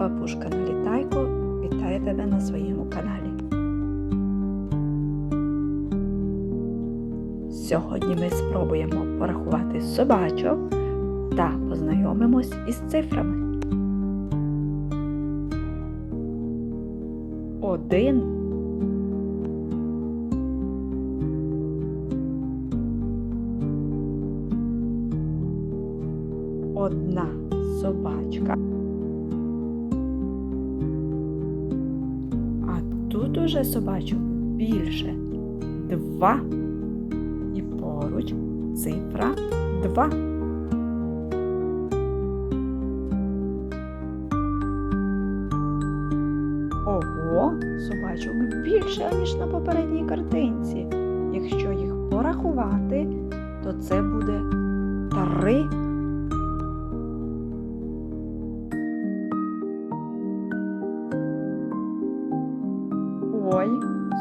Бабушка Налітайко вітає тебе на своєму каналі. Сьогодні ми спробуємо порахувати собачок та познайомимось із цифрами. Один. Одна собачка. Тут собачок більше. Два. І поруч цифра два. Ого, собачок більше, ніж на попередній картинці. Якщо їх порахувати, то це буде три. Ой,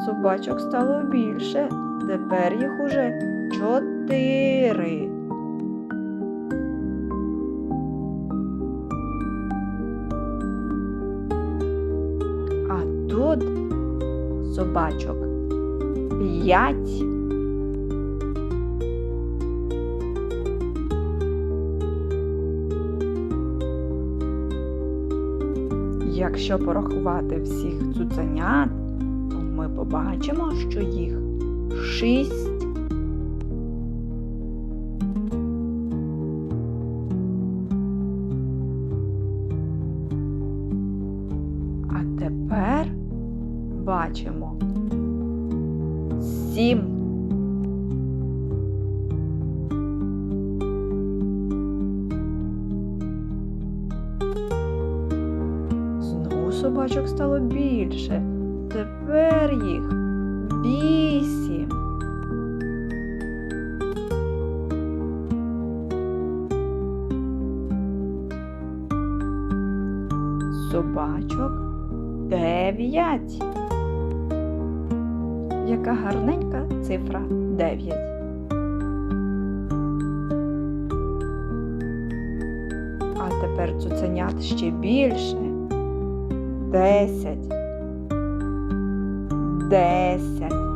собачок стало більше. Тепер їх уже чотири. А тут собачок п'ять. Якщо порахувати всіх цуценят, ми побачимо, що їх шість. А тепер бачимо сім. Собачок стало більше. Тепер їх вісім. Собачок дев'ять. Яка гарненька цифра дев'ять. А тепер цуценят ще більше. Десять. desce